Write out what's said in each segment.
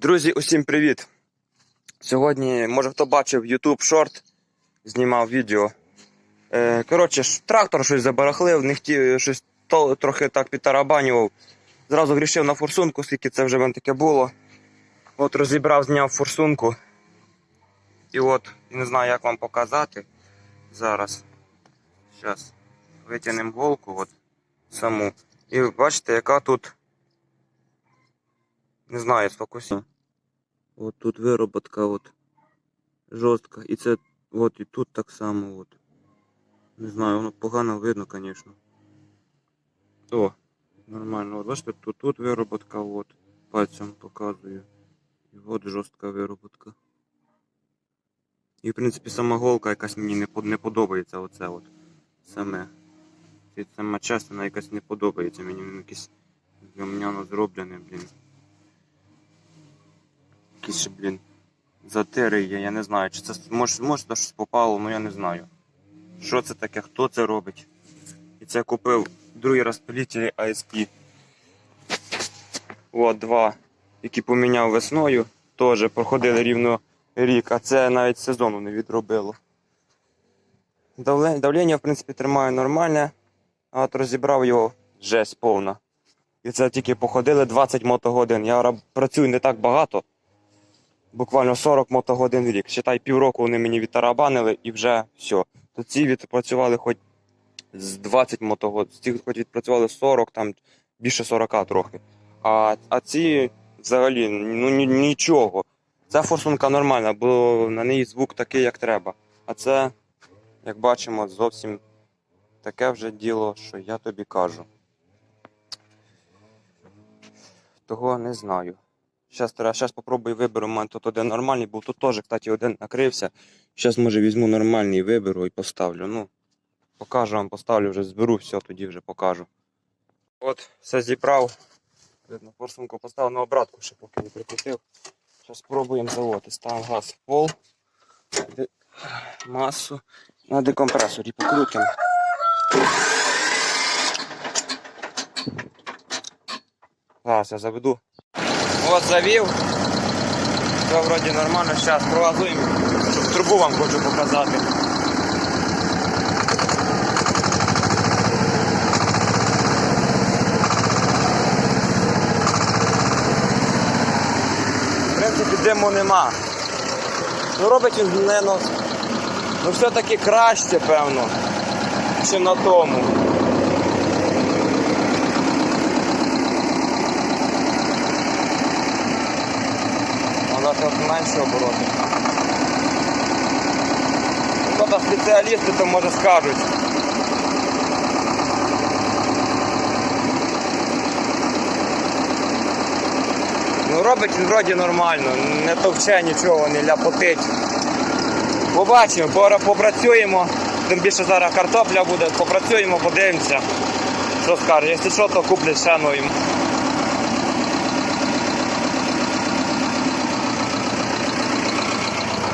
Друзі, усім привіт! Сьогодні, може хто бачив YouTube шорт, знімав відео. Е, коротше, трактор щось забарахлив, не хотів, щось то, трохи так підтарабанював. Зразу грішив на форсунку, скільки це вже в мене таке було. От розібрав, зняв форсунку. І от, не знаю, як вам показати зараз. Зараз витягнемо голку от, саму. І бачите, яка тут. Не знаю, сфокусі. От тут вироботка от жорстка. І це от і тут так само. От. Не знаю, воно погано видно, звісно. О, нормально. От бачите, тут, тут вироботка, от. Пальцем показую. І от жорстка вироботка. І в принципі сама голка якась мені не, под- не подобається оце от. Саме. Сама частина якась не подобається. Мені якесь гамняно зроблене, блін. Якісь, блін, затири є, я не знаю. Чи це може, може щось попало, ну я не знаю. Що це таке, хто це робить? І це купив другий розпилитель ASP. От два, які поміняв весною. Теж проходили рівно рік, а це навіть сезону не відробило. Давлення, в принципі, тримаю нормальне, а от розібрав його жесть повна. І це тільки походили 20 мотогодин. Я працюю не так багато буквально 40 мотогодин в рік. Считай, півроку вони мені відтарабанили і вже все. То ці відпрацювали хоч з 20 мотогодин, ці хоч відпрацювали 40, там більше 40 трохи. А, а ці взагалі ну, ні- нічого. Ця форсунка нормальна, бо на неї звук такий, як треба. А це, як бачимо, зовсім таке вже діло, що я тобі кажу. Того не знаю. Зараз зараз попробую виберу. У мене тут один нормальний був. Тут теж, кстати, один накрився. Зараз, може, візьму нормальний виберу і поставлю. Ну, покажу вам, поставлю, вже зберу, все, тоді вже покажу. От, все зібрав. Видно, форсунку поставив на обратку, ще поки не прикрутив. Зараз спробуємо заводити. Ставимо газ в пол. Масу. На декомпресорі покрутимо. Зараз я заведу. От завів. Все вроді нормально. Зараз пролазуємо, щоб трубу вам хочу показати. В принципі, диму нема. Ну робить він не ну все-таки краще, певно, чи на тому. Вона менше обороти. Ну, то спеціалісти то може скажуть. Ну робить він вроді нормально, не товче нічого, не ляпотить. Побачимо, попрацюємо. Тим більше зараз картопля буде, попрацюємо, подивимося. Що скаже, якщо що, то куплю ще нові.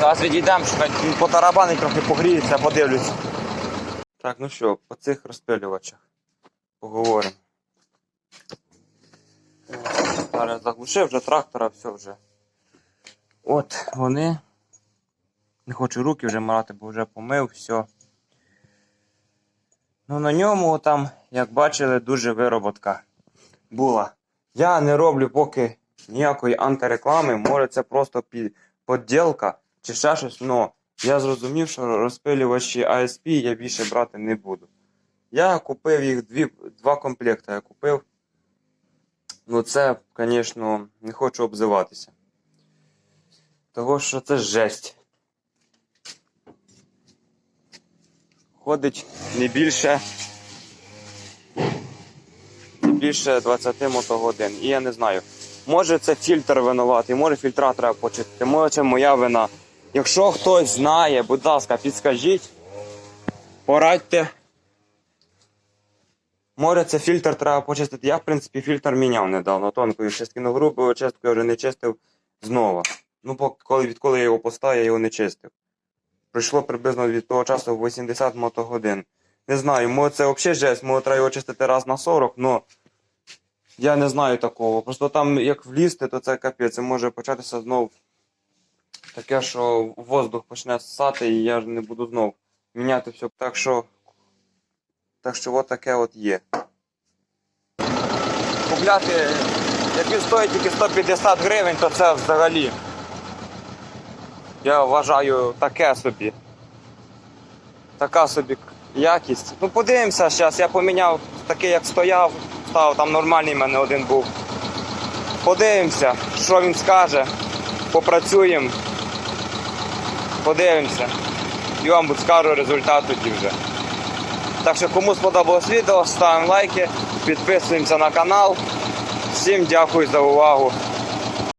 Зараз відійдемо, що по тарабани трохи погріється, подивлюсь. Так, ну що, по цих розпилювачах поговоримо. Зараз заглушив вже трактора, все вже. От вони. Не хочу руки вже марати, бо вже помив, все. Ну на ньому там, як бачили, дуже вироботка була. Я не роблю поки ніякої антиреклами, може це просто пі- подділка чи ще щось, но я зрозумів, що розпилювачі ASP я більше брати не буду. Я купив їх дві, два комплекти. Я купив. Ну, це, звісно, не хочу обзиватися. Того, що це жесть. Ходить не більше. Не більше 20 мотогодин. І я не знаю. Може це фільтр винуватий, може фільтра треба почистити, може це моя вина. Якщо хтось знає, будь ласка, підскажіть, порадьте. Може, це фільтр треба почистити. Я, в принципі, фільтр міняв недавно тонкою частиною грубою чисткою вже не чистив знову. Ну, коли відколи я його поставив, я його не чистив. Пройшло приблизно від того часу 80 мотогодин. Не знаю, може це взагалі жесть, може треба його чистити раз на 40, але Я не знаю такого. Просто там, як влізти, то це капець. Це може початися знов таке, що воздух почне ссати, і я ж не буду знов міняти все. Так що. Так що от таке от є. Купляти, як він стоїть тільки 150 гривень, то це взагалі. Я вважаю таке собі. Така собі якість. Ну подивимося зараз, я поміняв такий, як стояв, став там нормальний в мене один був. Подивимося, що він скаже. Попрацюємо. Подивимося. І вам скажу результат тоді вже. Так що кому сподобалось відео, ставимо лайки, підписуємося на канал. Всім дякую за увагу.